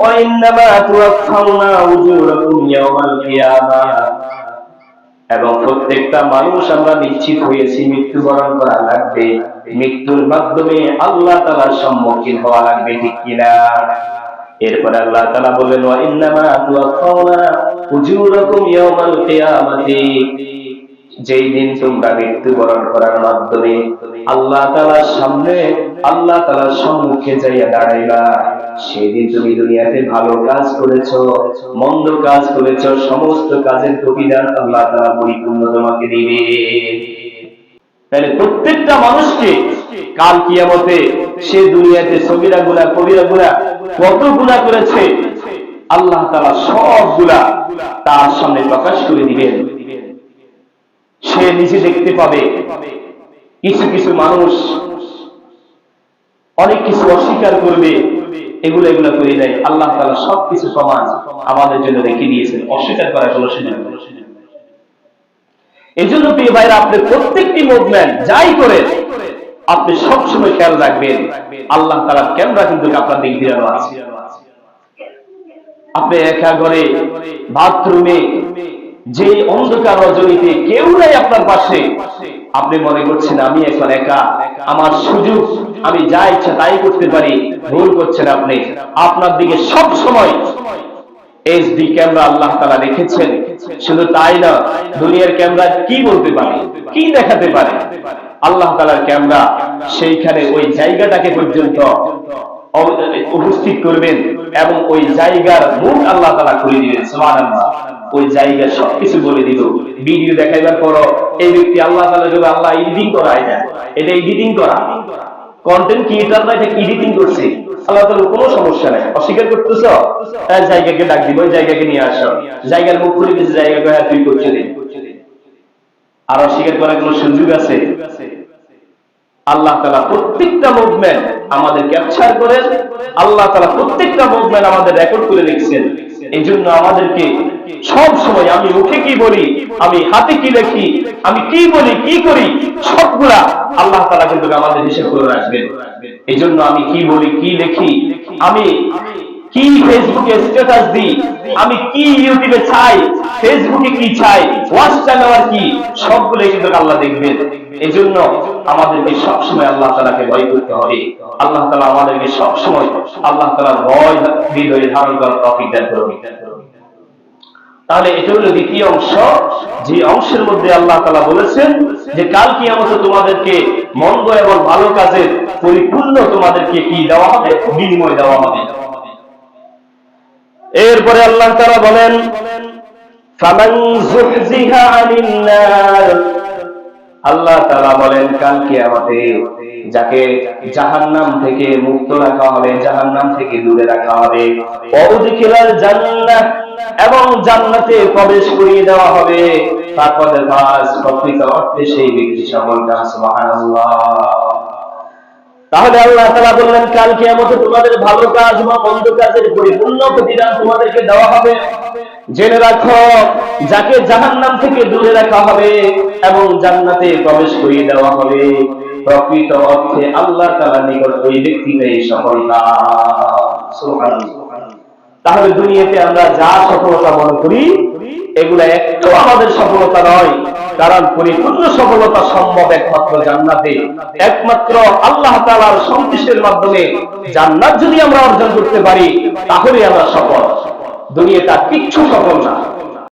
وإنما توفون أجوركم يوم القيامة এবং প্রত্যেকটা মানুষ আমরা নিশ্চিত হয়েছি মৃত্যুবরণ করা লাগবে মৃত্যুর মাধ্যমে আল্লাহ তালার সম্মুখীন হওয়া লাগবে ঠিক কিনা এরপরে আল্লাহ তালা বললেন ওয়া ইন্নামা তুওয়াফাউনা উজুরাকুম ইয়াওমাল কিয়ামাতি যেই দিন তোমরা মৃত্যুবরণ করার মাধ্যমে আল্লাহ তালার সামনে, আল্লাহ তালার সম্মুখে যাইয়া দাঁড়াইবা। সেদিন তুমি দুনিয়াতে ভালো কাজ করেছ, মন্দ কাজ করেছ, সমস্ত কাজের প্রতিদান আল্লাহ তালা পরিপূর্ণ তোমাকে দিবে। তাহলে প্রত্যেকটা মানুষকে কাল কিয়ামতে সে দুনিয়াতে সগিরা গুলা কবিরা গুলা কত গুণা করেছে, আল্লাহ তালা সবগুলা তার সামনে প্রকাশ করে দিবেন। সে নিজে দেখতে পাবে। কিছু কিছু মানুষ অনেক কিছু অস্বীকার করবে, এগুলো এগুলো করে দেয় আল্লাহ তালা সবকিছু সমাজ আমাদের জন্য রেখে দিয়েছেন। অস্বীকার করার কোনো সুযোগ এই জন্য প্রিয় ভাইরা, আপনি প্রত্যেকটি মুভমেন্ট যাই করে, আপনি সবসময় খেয়াল রাখবেন, আল্লাহ তালার ক্যামেরা কিন্তু আপনার দিক ফিরানো আছে। আপনি একা ঘরে বাথরুমে যে অন্ধকার রজনীতে কেউ নাই আপনার পাশে, আপনি মনে করছেন আমি এখন একা, আমার সুযোগ, আমি যা ইচ্ছা তাই করতে পারি, ভুল করছেন আপনি। আপনার দিকে সব সময় এইচডি ক্যামেরা আল্লাহ তালা রেখেছেন। শুধু তাই না, দুনিয়ার ক্যামেরা কি বলতে পারে, কি দেখাতে পারে? আল্লাহ তালার ক্যামেরা সেইখানে ওই জায়গাটাকে পর্যন্ত উপস্থিত করবেন এবং ওই জায়গার মুখ আল্লাহ তালা খুলে দিবেন ওই জায়গা সবকিছু বলে দিল। ভিডিও দেখাইবার পর এই ব্যক্তি আল্লাহ তালা যদি আল্লাহ এডিটিং করা এটা এটা এডিটিং করা। কন্টেন্ট ক্রিয়েটার না, এটা এডিটিং করছে। আল্লাহ তাআলার কোনো সমস্যা নাই। অস্বীকার করতেছ? জায়গাকে ডাক দিব, ওই জায়গাকে নিয়ে আসো। জায়গার মুখ খুলে জায়গাকে হ্যাঁ তুই আর অস্বীকার করার কোনো সুযোগ আছে? আল্লাহ তালা প্রত্যেকটা মুভমেন্ট আমাদের ক্যাপচার করেন। আল্লাহ তালা প্রত্যেকটা মুভমেন্ট আমাদের রেকর্ড করে রেখেছেন। এই জন্য আমাদেরকে সব সময় আমি মুখে কি বলি, আমি হাতে কি লেখি, আমি কি বলি, কি করি, সবগুলা আল্লাহ তালা কিন্তু আমাদের হিসেব করে রাখবেন। এই জন্য আমি কি বলি, কি লেখি, আমি কি ফেসবুকে স্ট্যাটাস দিই, আমি কি ইউটিউবে চাই, ফেসবুকে কি চাই ওয়াচ টাইম কি সবগুলো কিন্তু আল্লাহ দেখবেন। এই জন্য আমাদেরকে সবসময় আল্লাহ তালাকে ভয় করতে হবে। আল্লাহ তালা আমাদেরকে সবসময় আল্লাহ তালা ভয় হৃদয়ে ধারণ করার তফিক দান করবে তাহলে এটা হলো দ্বিতীয় অংশ। যে অংশের মধ্যে আল্লাহ তালা বলেছেন যে, কাল কি আমাদের তোমাদেরকে মন্দ এবং ভালো কাজের পরিপূর্ণ তোমাদেরকে কি দেওয়া হবে? বিনিময় দেওয়া হবে। এরপরে আল্লাহ তারা বলেন আল্লাহ তালা বলেন, কাল কিয়ামতে যাকে জাহান্নাম থেকে মুক্ত রাখা হবে, জাহান্নাম থেকে দূরে রাখা হবে অবদিকেলার জান্নাত এবং জান্নাতে প্রবেশ করিয়ে দেওয়া হবে। তারপরে ফাজ প্রকৃত অর্থে সেই ব্যক্তি সফল সুবহানাল্লাহ। তাহলে আল্লাহ তালা বললেন, কাল আমাকে তোমাদের ভালো কাজ বা মন্দ কাজের পরিপূর্ণ প্রতিদান তোমাদেরকে দেওয়া হবে। জেনে রাখো, যাকে জাহান নাম থেকে দূরে রাখা হবে এবং জান্নাতে প্রবেশ করিয়ে দেওয়া হবে। প্রকৃত অর্থে আল্লাহ তালা নিকট ওই ব্যক্তিটাই সফলতা। তাহলে দুনিয়াতে আমরা যা সফলতা মনে করি, এগুলো একটু আমাদের সফলতা নয়, কারণ পরিপূর্ণ সফলতা সম্ভব একমাত্র জান্নাতে। একমাত্র আল্লাহ তালার সন্তুষ্টের মাধ্যমে জান্নাত যদি আমরা অর্জন করতে পারি তাহলে আমরা সফল। দুনিয়াটা কিচ্ছু সফল না।